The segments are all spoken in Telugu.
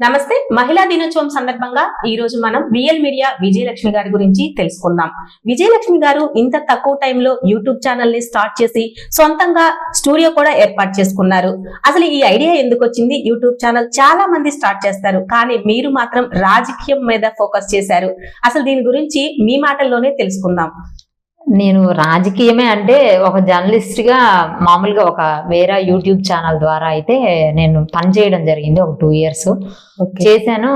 నమస్తే. మహిళా దినోత్సవం సందర్భంగా ఈ రోజు మనం విఎల్ మీడియా విజయలక్ష్మి గారి గురించి తెలుసుకుందాం. విజయలక్ష్మి గారు ఇంత తక్కువ టైంలో యూట్యూబ్ ఛానల్ని స్టార్ట్ చేసి సొంతంగా స్టూడియో కూడా ఏర్పాటు చేసుకున్నారు. అసలు ఈ ఐడియా ఎందుకు వచ్చింది? యూట్యూబ్ ఛానల్ చాలా మంది స్టార్ట్ చేస్తారు. కానీ మీరు మాత్రం రాజకీయం మీద ఫోకస్ చేశారు. అసలు దీని గురించి మీ మాటల్లోనే తెలుసుకుందాం. నేను రాజకీయమే అంటే ఒక జర్నలిస్ట్గా మామూలుగా ఒక వేరే యూట్యూబ్ ఛానల్ ద్వారా అయితే నేను పని చేయడం జరిగింది ఒక టూ ఇయర్స్. చేశాను.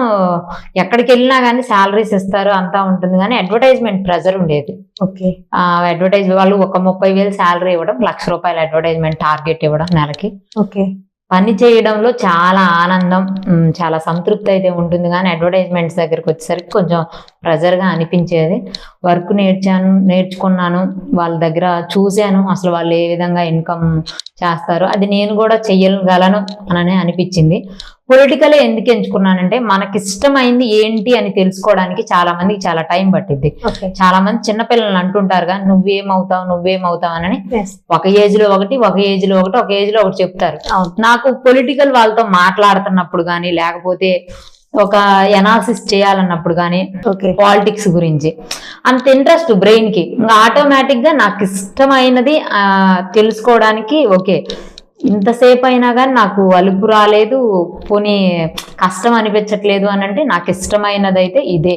ఎక్కడికి వెళ్ళినా కానీ శాలరీస్ ఇస్తారు అంతా ఉంటుంది కానీ అడ్వర్టైజ్మెంట్ ప్రెజర్ ఉండేది. ఓకే. అడ్వర్టైజ్ వాళ్ళు ఒక ముప్పై వేలు శాలరీ ఇవ్వడం లక్ష రూపాయల అడ్వర్టైజ్మెంట్ టార్గెట్ ఇవ్వడం నెలకి. ఓకే. పని చేయడంలో చాలా ఆనందం చాలా సంతృప్తి అయితే ఉంటుంది. కానీ అడ్వర్టైజ్మెంట్స్ దగ్గరికి వచ్చేసరికి కొంచెం ప్రెజర్గా అనిపించేది. వర్క్ నేర్చాను నేర్చుకున్నాను వాళ్ళ దగ్గర చూశాను అసలు వాళ్ళు ఏ విధంగా ఇన్కమ్ చేస్తారు. అది నేను కూడా చెయ్యగలను అని అనిపించింది. పొలిటికల్ ఎందుకు ఎంచుకున్నానంటే మనకి ఇష్టమైంది ఏంటి అని తెలుసుకోవడానికి చాలా మందికి చాలా టైం పట్టింది చాలా మంది చిన్నపిల్లలు అంటుంటారు కానీ నువ్వేమవుతావు నువ్వేమవుతావు అని. ఒక ఏజ్లో ఒకటి ఒక ఏజ్లో ఒకటి ఒక ఏజ్లో ఒకటి చెప్తారు. నాకు పొలిటికల్ వాళ్ళతో మాట్లాడుతున్నప్పుడు కానీ లేకపోతే ఒక ఎనాలిసిస్ చేయాలన్నప్పుడు కానీ పాలిటిక్స్ గురించి అంత ఇంట్రెస్ట్ బ్రెయిన్కి ఇంకా ఆటోమేటిక్గా నాకు ఇష్టమైనది తెలుసుకోవడానికి ఓకే. ఇంతసేపు అయినా కానీ నాకు అలుపు రాలేదు పోనీ కష్టం అనిపించట్లేదు అని అంటే నాకు ఇష్టమైనది అయితే ఇదే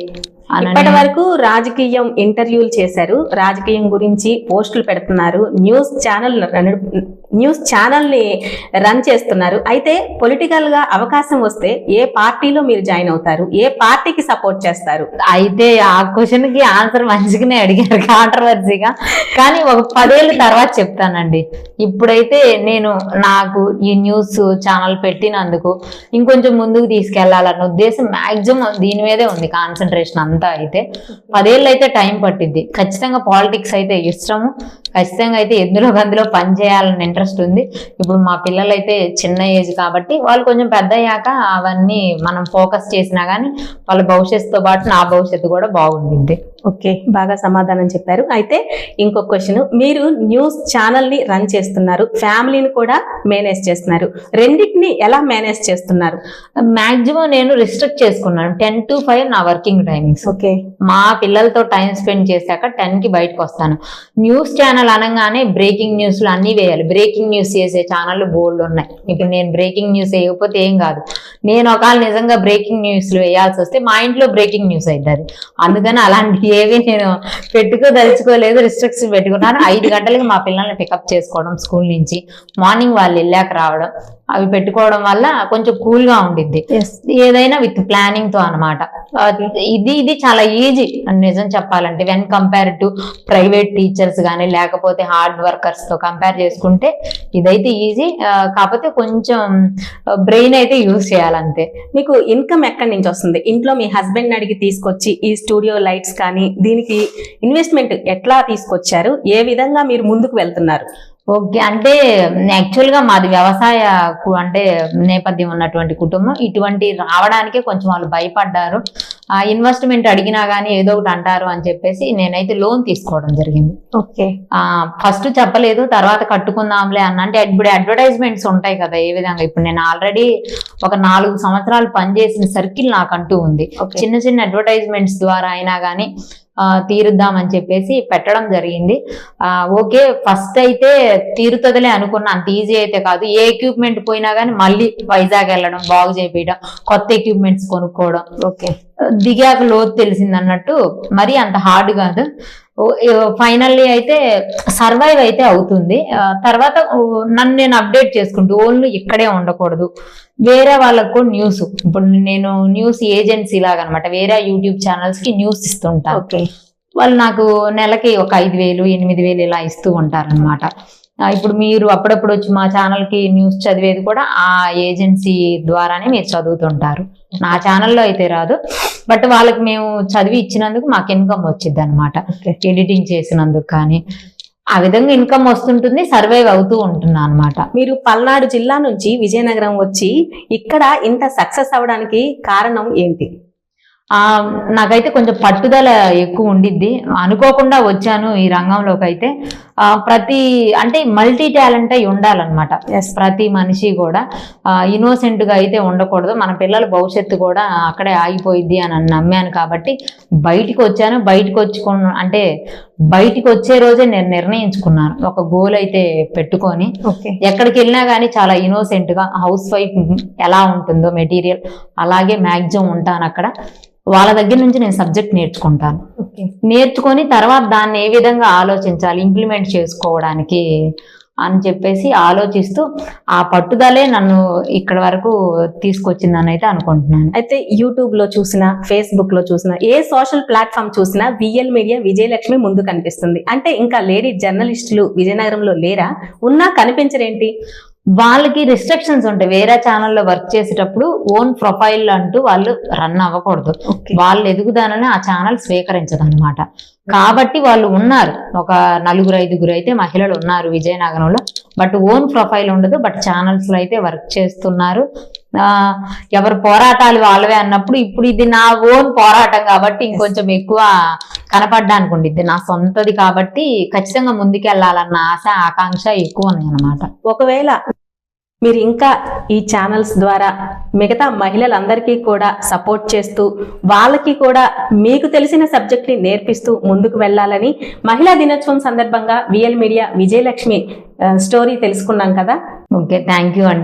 ఇప్పటి వరకు రాజకీయం ఇంటర్వ్యూలు చేశారు. రాజకీయం గురించి పోస్టులు పెడుతున్నారు. న్యూస్ ఛానల్ న్యూస్ ఛానల్ని రన్ చేస్తున్నారు. అయితే పొలిటికల్గా అవకాశం వస్తే ఏ పార్టీలో మీరు జాయిన్ అవుతారు? ఏ పార్టీకి సపోర్ట్ చేస్తారు? అయితే ఆ క్వశ్చన్కి ఆన్సర్ మంచిగానే అడిగారు కాంట్రవర్సీగా. కానీ ఒక పదేళ్ళ తర్వాత చెప్తానండి. ఇప్పుడైతే నేను నాకు ఈ న్యూస్ ఛానల్ పెట్టినందుకు ఇంకొంచెం ముందుకు తీసుకెళ్ళాలన్న ఉద్దేశం మ్యాక్సిమం దీని మీదే ఉంది కాన్సన్ట్రేషన్ అంతా అయితే. పదేళ్ళు అయితే టైం పట్టింది ఖచ్చితంగా పాలిటిక్స్ అయితే ఇష్టము. ఖచ్చితంగా అయితే ఎందులో అందులో పని చేయాలని ఇంట్రెస్ట్ ఉంది. ఇప్పుడు మా పిల్లలు అయితే చిన్న ఏజ్ కాబట్టి వాళ్ళు కొంచెం పెద్ద అయ్యాక అవన్నీ మనం ఫోకస్ చేసినా కానీ వాళ్ళ భవిష్యత్తుతో పాటు నా భవిష్యత్తు కూడా బాగుంటుంది ఓకే బాగా సమాధానం చెప్పారు. అయితే ఇంకొక క్వశ్చన్ మీరు న్యూస్ ఛానల్ని రన్ చేస్తున్నారు ఫ్యామిలీని కూడా మేనేజ్ చేస్తున్నారు. రెండింటిని ఎలా మేనేజ్ చేస్తున్నారు? మాక్సిమం నేను రిస్ట్రిక్ట్ చేసుకున్నాను. టెన్ టు ఫైవ్ నా వర్కింగ్ టైమింగ్స్. ఓకే. మా పిల్లలతో టైం స్పెండ్ చేశాక టెన్కి బయటకు వస్తాను. న్యూస్ ఛానల్ అనగానే బ్రేకింగ్ న్యూస్లు అన్నీ వేయాలి. బ్రేకింగ్ న్యూస్ చేసే ఛానళ్ళు బోల్డ్ ఉన్నాయి. ఇప్పుడు నేను బ్రేకింగ్ న్యూస్ వేయకపోతే ఏం కాదు. నేను ఒకవేళ నిజంగా బ్రేకింగ్ న్యూస్లు వేయాల్సి వస్తే మా ఇంట్లో బ్రేకింగ్ న్యూస్ అవుతుంది అందుకని అలాంటి ఏవి నేను పెట్టుకోదలుచుకోలేదు రిస్ట్రిక్షన్ పెట్టుకున్నాను. ఐదు గంటలకి మా పిల్లల్ని పికప్ చేసుకోవడం స్కూల్ నుంచి. మార్నింగ్ వాళ్ళు వెళ్ళాక రావడం. అవి పెట్టుకోవడం వల్ల కొంచెం కూల్గా ఉండిద్ది. ఏదైనా విత్ ప్లానింగ్తో అనమాట ఇది ఇది చాలా ఈజీ నిజం చెప్పాలంటే when compare to private teachers కానీ లేకపోతే హార్డ్ వర్కర్స్తో కంపేర్ చేసుకుంటే ఇదైతే ఈజీ కాకపోతే కొంచెం బ్రెయిన్ అయితే యూజ్ చేయాలంతే. మీకు ఇన్కమ్ ఎక్కడి నుంచి వస్తుంది? ఇంట్లో మీ హస్బెండ్ అడిగి తీసుకొచ్చి ఈ స్టూడియో లైట్స్ కానీ దీనికి ఇన్వెస్ట్మెంట్ ఎట్లా తీసుకొచ్చారు? ఏ విధంగా మీరు ముందుకు వెళ్తున్నారు? ఓకే. అంటే యాక్చువల్గా మాది వ్యవసాయ అంటే నేపథ్యం ఉన్నటువంటి కుటుంబం. ఇటువంటి రావడానికే కొంచెం వాళ్ళు భయపడ్డారు. ఆ ఇన్వెస్ట్మెంట్ అడిగినా గానీ ఏదో ఒకటి అంటారు అని చెప్పేసి నేనైతే లోన్ తీసుకోవడం జరిగింది. ఓకే. ఆ ఫస్ట్ చెప్పలేదు తర్వాత కట్టుకుందాంలే అన్న. అంటే ఇప్పుడు అడ్వర్టైజ్మెంట్స్ ఉంటాయి కదా ఏ విధంగా? ఇప్పుడు నేను ఆల్రెడీ ఒక నాలుగు సంవత్సరాలు పనిచేసిన సర్కిల్ నాకంటూ ఉంది. చిన్న చిన్న అడ్వర్టైజ్మెంట్స్ ద్వారా అయినా కానీ తీరుద్దామని చెప్పేసి పెట్టడం జరిగింది. ఆ, ఓకే ఫస్ట్ అయితే తీరుతుందిలే అనుకున్నా. అంత ఈజీ అయితే కాదు. ఏ ఎక్విప్మెంట్ పోయినా కానీ మళ్ళీ వైజాగ్ వెళ్ళడం బాగు చేపించడం కొత్త ఎక్విప్మెంట్స్ కొనుక్కోవడం. ఓకే. దిగాక లోతు తెలిసింది అన్నట్టు మరీ అంత హార్డ్ కాదు. ఫైనల్లీ అయితే సర్వైవ్ అయితే అవుతుంది. తర్వాత నన్ను నేను అప్డేట్ చేసుకుంటూ ఓన్లీ ఇక్కడే ఉండకూడదు. వేరే వాళ్ళకు కూడా న్యూస్ ఇప్పుడు నేను న్యూస్ ఏజెన్సీ లాగా అనమాట వేరే యూట్యూబ్ ఛానల్స్కి న్యూస్ ఇస్తుంటాను ఓకే వాళ్ళు నాకు నెలకి ఒక ఐదు వేలు ఎనిమిది వేలు ఇలా ఇస్తూ ఉంటారనమాట. ఇప్పుడు మీరు అప్పుడప్పుడు వచ్చి మా ఛానల్కి న్యూస్ చదివేది కూడా ఆ ఏజెన్సీ ద్వారానే మీరు చదువుతుంటారు. నా ఛానల్లో అయితే రాదు. బట్ వాళ్ళకి మేము చదివి ఇచ్చినందుకు మాకు ఇన్కమ్ వచ్చింది అనమాట ఎడిటింగ్ చేసినందుకు కానీ ఆ విధంగా ఇన్కమ్ వస్తుంటుంది సర్వైవ్ అవుతూ ఉంటున్నా అనమాట మీరు పల్నాడు జిల్లా నుంచి విజయనగరం వచ్చి ఇక్కడ ఇంత సక్సెస్ అవడానికి కారణం ఏంటి? నాకైతే కొంచెం పట్టుదల ఎక్కువ ఉండిద్ది. అనుకోకుండా వచ్చాను ఈ రంగంలోకి అయితే ఆ, ప్రతి అంటే మల్టీ టాలెంట్ అయి ఉండాలన్నమాట. ప్రతి మనిషి కూడా ఇన్నోసెంట్గా అయితే ఉండకూడదు. మన పిల్లల భవిష్యత్తు కూడా అక్కడే ఆగిపోయిద్ది అని నమ్మాను కాబట్టి బయటికి వచ్చాను బయటికి వచ్చుకు అంటే బయటికి వచ్చే రోజే నేను నిర్ణయించుకున్నాను. ఒక గోల్ అయితే పెట్టుకొని ఓకే ఎక్కడికి వెళ్ళినా కానీ చాలా ఇన్నోసెంట్గా హౌస్ వైఫ్ ఎలా ఉంటుందో మెటీరియల్ అలాగే మ్యాక్సిమం ఉంటాను అక్కడ వాళ్ళ దగ్గర నుంచి నేను సబ్జెక్ట్ నేర్చుకుంటాను. ఓకే. నేర్చుకొని తర్వాత దాన్ని ఏ విధంగా ఆలోచించాలి ఇంప్లిమెంట్ చేసుకోవడానికి అని చెప్పేసి ఆలోచిస్తూ ఆ పట్టుదలే నన్ను ఇక్కడ వరకు తీసుకొచ్చిందని అయితే అనుకుంటున్నాను. అయితే యూట్యూబ్లో చూసినా ఫేస్బుక్లో చూసినా ఏ సోషల్ ప్లాట్ఫామ్ చూసినా విఎల్ మీడియా విజయలక్ష్మి ముందు కనిపిస్తుంది. అంటే ఇంకా లేడీ జర్నలిస్టులు విజయనగరంలో లేరా? ఉన్నా కనిపించరేంటి? వాళ్ళకి రిస్ట్రిక్షన్స్ ఉంటాయి. వేరే ఛానల్లో వర్క్ చేసేటప్పుడు ఓన్ ప్రొఫైల్ అంటూ వాళ్ళు రన్ అవ్వకూడదు. వాళ్ళ ఎదుగుదలని ఆ ఛానల్ స్వీకరించదు అనమాట కాబట్టి వాళ్ళు ఉన్నారు. ఒక నలుగురు ఐదుగురు అయితే మహిళలు ఉన్నారు విజయనగరంలో. బట్ ఓన్ ప్రొఫైల్ ఉండదు. బట్ ఛానల్స్లో అయితే వర్క్ చేస్తున్నారు. ఆ, ఎవరు పోరాటాలు వాళ్ళవే అన్నప్పుడు ఇప్పుడు ఇది నా ఓన్ పోరాటం కాబట్టి ఇంకొంచెం ఎక్కువ కనపడడానికి ఉండిద్ది. నా సొంతది కాబట్టి ఖచ్చితంగా ముందుకెళ్ళాలన్న ఆశ ఆకాంక్ష ఎక్కువ ఉన్నాయి అనమాట ఒకవేళ మీరు ఇంకా ఈ ఛానల్స్ ద్వారా మిగతా మహిళలందరికీ కూడా సపోర్ట్ చేస్తూ వాళ్ళకి కూడా మీకు తెలిసిన సబ్జెక్ట్ని నేర్పిస్తూ ముందుకు వెళ్ళాలని మహిళా దినోత్సవం సందర్భంగా విఎల్ మీడియా విజయలక్ష్మి స్టోరీ తెలుసుకున్నాం కదా. ఓకే థ్యాంక్ యూ అండి.